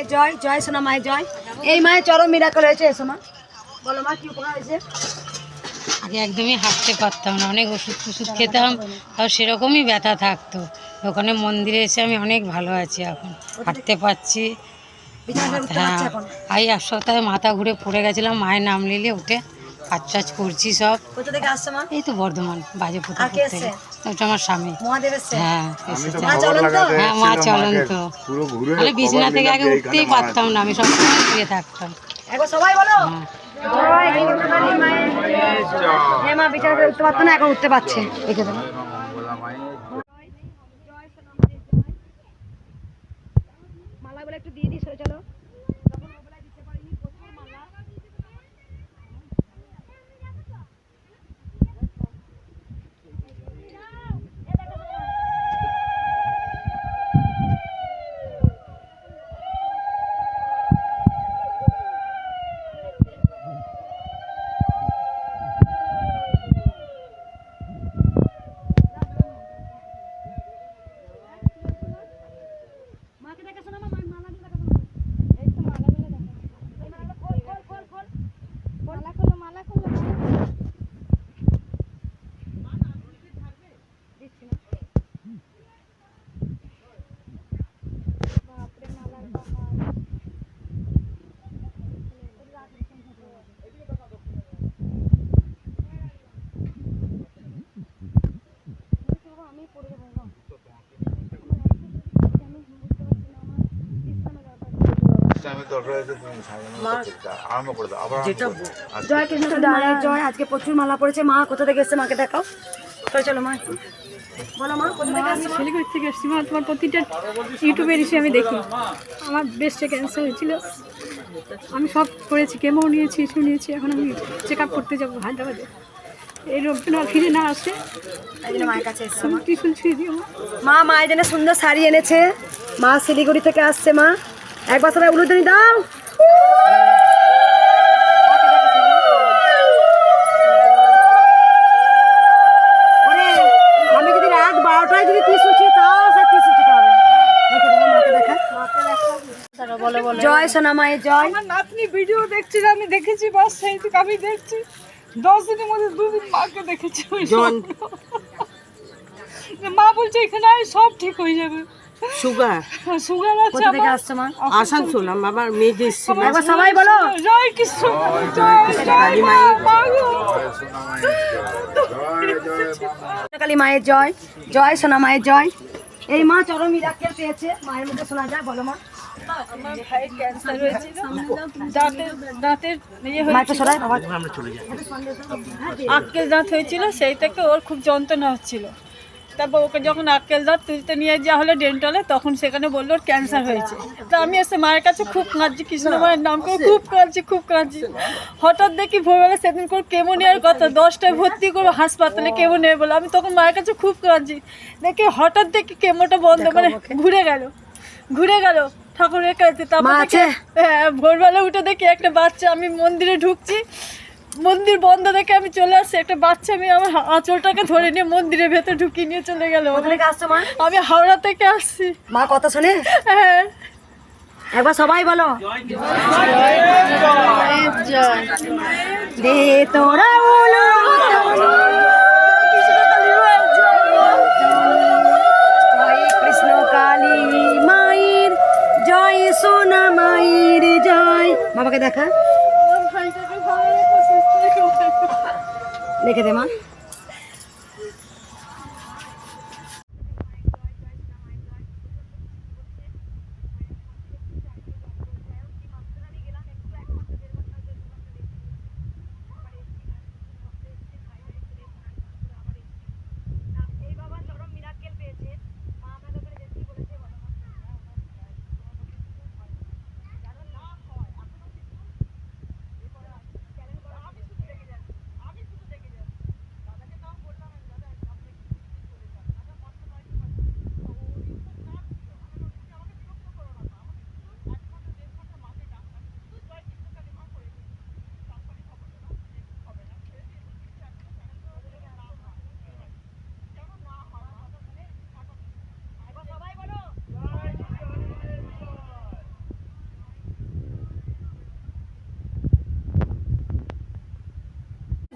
মায়ের জয় জয় সোনা মায়ের জয়। এই মায়ের চরম মিরাকল হয়েছে এসো মা। বলো মা কি উপকার হয়েছে? আগে একদমই হাঁটতে পারতাম না অনেক ওষুধ টষুধ খেতাম তাও সেরকমই ব্যথা থাকতো। ওখানে মন্দিরে এসে আমি অনেক ভালো আছি এখন হাঁটতে পারছি। হ্যাঁ এই এক সপ্তাহে মাথা ঘুরে পড়ে গেছিলাম মায়ের নাম নিলে উঠে কাজ টাজ করছি সব। এই তো বর্ধমান বাজে এসছে? ওটা আমার স্বামী। হ্যাঁ হ্যাঁ মা বিছানা থেকে আগে উঠতেই পারতাম না আমি সবসময় শুয়ে থাকতাম। সবাই বলো। হ্যাঁ। হ্যাঁ মা বিছানা থেকে উঠতে পারতো না এখন উঠতে পারছে। রেখে দেবো। মালা বলে একটু দিয়ে দিই সরে চলো মাকে দেখে শোনো মা মালাগুলো দেখো এই তো মালাগুলো দেখো এই মালাগুলো খোল খোল খোল খোল মালা খোলো মালা খোলো দিচ্ছি না বাপরে মালার বাহার আমি পড়ে যাব আরম্ভ করে দাও আবার জয় কৃষ্ণ মায়ের জয় আজকে প্রচুর মালা পড়েছে। মা কোথা থেকে এসছে মাকে দেখাও? চলো চলো মা বলো মা কোথা থেকে আমি শিলিগুড়ি থেকে এসেছি মা। তোমার প্রতিটা ইউটিউবে এসে আমি দেখি। আমার ব্রেস্টে ক্যান্সার হয়েছিল। আমি সব করেছি কেমো নিয়েছি ইস্যু নিয়েছি এখন আমি চেক আপ করতে যাব হায়দ্রাবাদে। এই রোগটা না ফিরে না আসে মায়ের কাছে মা। মায়ের জন্য সুন্দর শাড়ি এনেছে। মা শিলিগুড়ি থেকে আসছে মা। একবার সবাই উলুদনি দাও। ওরে, আমি যদি রাত বারোটায় যদি তাও সে হবে। জয় সোনা মায়ের জয়। আমার নাতনি ভিডিও দেখছি আমি দেখেছি বাস সেই আমি দেখছি। দশ দিনের মধ্যে দুদিন মাকে দেখেছি। মা বলছে এখানে সব ঠিক হয়ে যাবে। সুগার সুগার আছে কোথা থেকে আসছে মা? আসানসোল আমার মেয়েদের এসেছিল। একবার সবাই বলো। জয় কৃষ্ণ জয় জয় মা, মা গো। কালী মায়ের জয় জয় সোনা মায়ের জয়। এই মা চরম মিরাক্কেল পেয়েছে। মায়ের মুখে শোনা যায় বলো মা। আমার ভাইয়ের ক্যান্সার হয়েছিল। দাঁতের দাঁতের ইয়ে দাঁত হয়েছিল সেই থেকে ওর খুব যন্ত্রণা হচ্ছিল। তারপর ওকে যখন আক্কেল দাঁত তুলতে নিয়ে যাওয়া হলো ডেন্টালে তখন সেখানে বলল ওর ক্যান্সার হয়েছে। তা আমি এসে মায়ের কাছে খুব কাঁদছি কৃষ্ণ মায়ের নাম করে খুব কাঁদছি খুব কাঁদছি। হঠাৎ দেখি ভোরবেলা সেদিন করে কেমো নেওয়ার কথা দশটায় ভর্তি করব হাসপাতালে কেমো নেবে বলে আমি তখন মায়ের কাছে খুব কাঁদছি। দেখি হঠাৎ দেখি কেমোটা বন্ধ মানে ঘুরে গেল ঘুরে গেল। ঠাকুরের কাছে তারপর হ্যাঁ ভোরবেলা উঠে দেখি একটা বাচ্চা আমি মন্দিরে ঢুকছি। মন্দির বন্ধ দেখে আমি চলে আসছি। একটা বাচ্চা আমি আমার আঁচলটাকে ধরে নিয়ে মন্দিরের ভেতর ঢুকিয়ে নিয়ে চলে গেল। আমি হাওড়া থেকে আসছি। মা কথা শুনে? হ্যাঁ। একবার সবাই বলো। দে তোরা বলো জয় কৃষ্ণ কালী মায়ের জয় সোনা মায়ের জয়। বাবাকে দেখা আমার ভাইটাকে ভালো রেখো, সুস্থ রেখো। লিখে দে মা।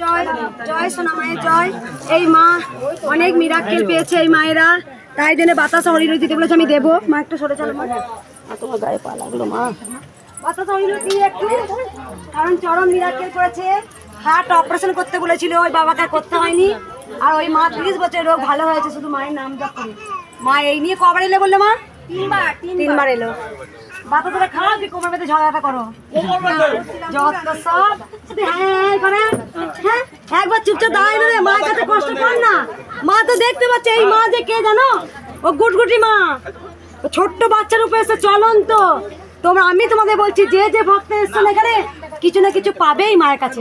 জয় জয় সোনা মায়ের জয়। এই মা অনেক মিরাক্কেল পেয়েছে এই মায়েরা। তাই জন্য বাতাস হরিণ দিতে বলেছে আমি দেবো। মা একটু সরে চলো মা। তোমার গায়ে পা লাগল মা। বাতাস হরিণ দিয়ে একটু। কারণ চরম মিরাক্কেল করেছে। হার্ট অপারেশন করতে বলেছিল ওই বাবাকে করতে হয়নি। আর ওই মা তিরিশ বছর রোগ ভালো হয়েছে শুধু মায়ের নাম করে মা এই নিয়ে কবার এলে বললে মা? তিনবার। তিনবার এলো। বাতা তোরা খাও কোমর বেঁধে ঝগড়াটা করো। যত সব হ্যাঁ হ্যাঁ করে হ্যাঁ একবার চুপচাপ দাঁড়াই না রে মায়ের কাছে কষ্ট কর না। মা তো দেখতে পাচ্ছে এই মা যে কে জানো? ও গুটগুটি মা। ছোট্ট বাচ্চার উপরে এসে চলন্ত। তোমরা আমি তোমাদের বলছি যে যে ভক্ত এসছেন এখানে কিছু না কিছু পাবেই মায়ের কাছে।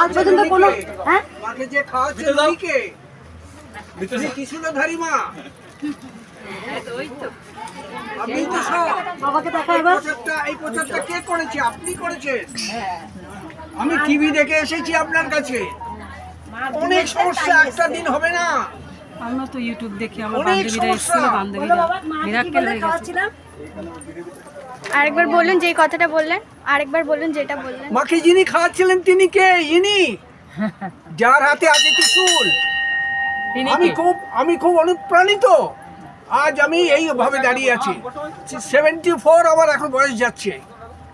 আজ পর্যন্ত কোনো হ্যাঁ? উনিকে উনি কৃষ্ণধারী মা। আপনি তো বাবাকে দেখা এই এবার এই প্রচারটা কে করেছে? আপনি করেছেন? আমি টিভি দেখে এসেছি আপনার কাছে। অনেক সমস্যা একটা দিন হবে না। আমরা তো ইউটিউব দেখি আমার বান্ধবীরা এসেছিল বান্ধবীরা। বাবা মাকে কি মিরাক্কেল হয়ে গেছে। আরেকবার বলুন যে কথাটা বললেন আরেকবার বলুন যেটা বললেন। মাকে যিনি খাওয়াচ্ছিলেন তিনি কে? ইনি? যার হাতে আছে ত্রিশূল। আমি খুব আমি খুব অনুপ্রাণিত। আজ আমি এইভাবে দাঁড়িয়ে আছি। সেভেন্টি ফোর আমার এখন বয়স যাচ্ছে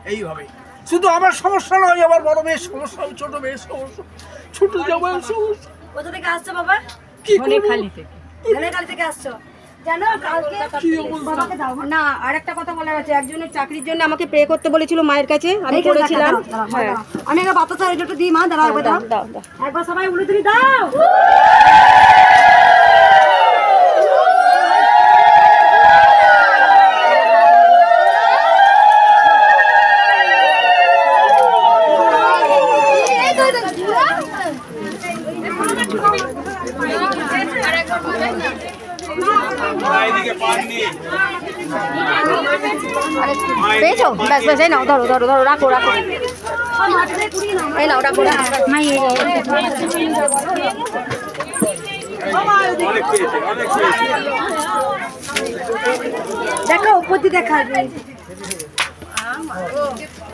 এইভাবে। শুধু আমার সমস্যা নয় আমার বড় মেয়ের সমস্যা ছোট মেয়ের সমস্যা ছোট জামাইয়ের সমস্যা। কোথা থেকে আসছো বাবা? কি করব? খালি থেকে। ধনেখালি থেকে আসছো? জানো কালকে দাও। না আর একটা কথা বলার আছে। একজনের চাকরির জন্য আমাকে প্রে করতে বলেছিল মায়ের কাছে আমি করেছিলাম। দাঁড়াও। আমি একবার বাতাস দিই মা দাঁড়াও একবার সবাই দাও। পেয়েছ ব্যাস ব্যাস এই নাও ধরো ধরো ধরো রাখো রাখো। এই নাও রাখো। দেখো উপতি দেখা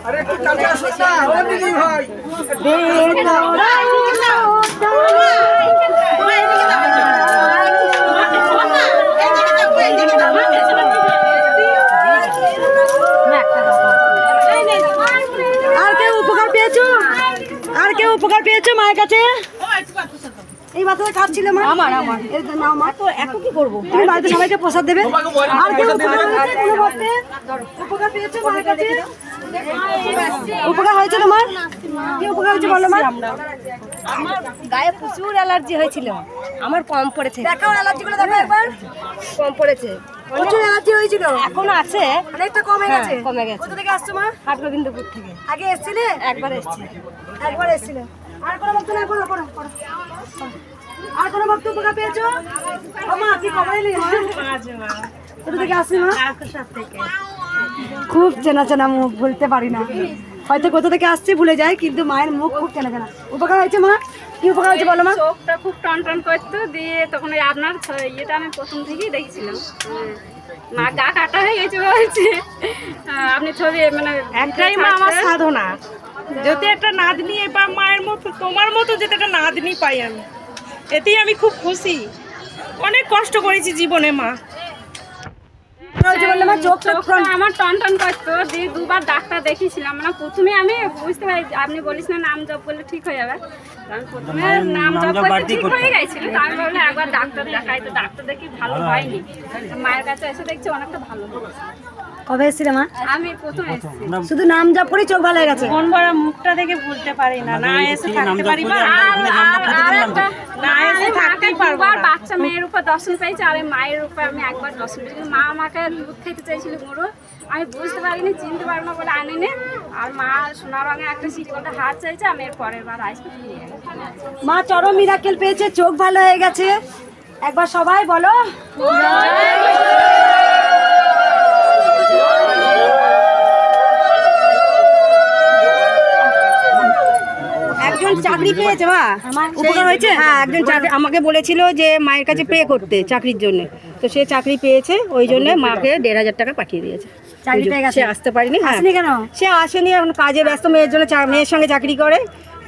আরে একটু না ভাই আর কেউ উপকার পেয়েছ আর কেউ উপকার পেয়েছ মায়ের কাছে? এই বাচ্চাটা কাঁদছিল মা। আমার আমার। নাও মা। তো এখন কি করব? তুমি বাড়িতে সবাইকে প্রসাদ দেবে। আর কেউ উপকার পেয়েছ মায়ের কাছে? উপকার হয়েছে তোমার কি উপকার হয়েছে বলো মা? গায়ে প্রচুর অ্যালার্জি হয়েছিল। আমার কম পড়েছে। দেখাও অ্যালার্জি গুলো দেখো একবার। কম পড়েছে। প্রচুর অ্যালার্জি হয়েছিল। এখনও আছে। অনেকটা কমে হ্যাঁ, গেছে। কমে গেছে। কোথা থেকে আসছো মা? হাট গোবিন্দপুর থেকে। আগে এসেছিলে? একবার এসেছি। একবার এসেছিলে। আর কোনো ভক্ত না করো করো করো আর কোনো ভক্ত উপকার পেয়েছ? মা কি খবর কোথা থেকে আসলি মা। খুব চেনা চেনা মুখ ভুলতে পারি না। হয়তো কোথা থেকে আসছে ভুলে যায় কিন্তু মায়ের মুখ খুব চেনা চেনা। উপকার হয়েছে মা? কি উপকার হয়েছে বলো মা? চোখটা খুব টন টন করতো দিয়ে তখন ওই আপনার ইয়েটা আমি প্রথম থেকেই দেখছিলাম। মা গা কাটা হয়ে গেছে বলছে। আপনি ছবি মানে একটাই মা আমার সাধনা। যদি একটা নাতনি এবার মায়ের মতো তোমার মতো যদি একটা নাতনি পাই আমি এতেই আমি খুব খুশি। অনেক কষ্ট করেছি জীবনে মা। আমার টন টন করতো। দিয়ে দুবার ডাক্তার দেখিয়েছিলাম। মানে প্রথমে আমি বুঝতে পারি আপনি বলিস না নাম জপ করলে ঠিক হয়ে যাবে। কারণ প্রথমে নাম জপ করতে ঠিক হয়ে গেছিল। আমি ভাবলাম একবার ডাক্তার দেখাই। তো ডাক্তার দেখি ভালো হয়নি। মায়ের কাছে এসে দেখছি অনেকটা ভালো হয়েছে। কবে এসেছিলে মা? আমি প্রথম এসেছি। শুধু নাম জপ করে চোখ ভালো হয়ে গেছে। কোন বড় মুখটা দেখে ভুলতে পারি না। না এসে থাকতে পারি আর আর আর একটা না এসে থাকতে পারব না। বাচ্চা মেয়ের উপর দর্শন পেয়েছি আর মায়ের উপর আমি একবার দর্শন পেয়েছি। মা আমাকে দুধ খেতে চাইছিল গরু আমি বুঝতে পারিনি চিনতে পারব না বলে আনিনি। আর মা সোনা রঙের একটা সিটিকলটা হাত চাইছে আমি এর পরের বার আসব মা চরম মিরাকেল পেয়েছে চোখ ভালো হয়ে গেছে। একবার সবাই বলো। পেয়েছে মা। উপকার হয়েছে? হ্যাঁ একজন হ্যাঁ। আমাকে বলেছিল যে মায়ের কাছে পে করতে চাকরির জন্য। তো সে চাকরি পেয়েছে ওই জন্য মাকে দেড় হাজার টাকা পাঠিয়ে দিয়েছে। সে আসতে পারিনি হ্যাঁ। কেন? সে আসেনি এখন কাজে ব্যস্ত মেয়ের জন্য মেয়ের সঙ্গে চাকরি করে।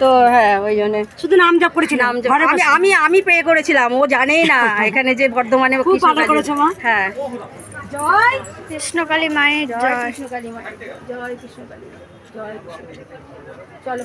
তো হ্যাঁ ওই জন্য। শুধু নাম জপ করেছি নাম জপ আমি আমি পে করেছিলাম ও জানেই না এখানে যে বর্ধমানে খুব ভালো করেছে মা। হ্যাঁ। জয় কৃষ্ণকালী মায়ের জয় কৃষ্ণকালী মায়ের জয় কৃষ্ণকালী জয় চলো।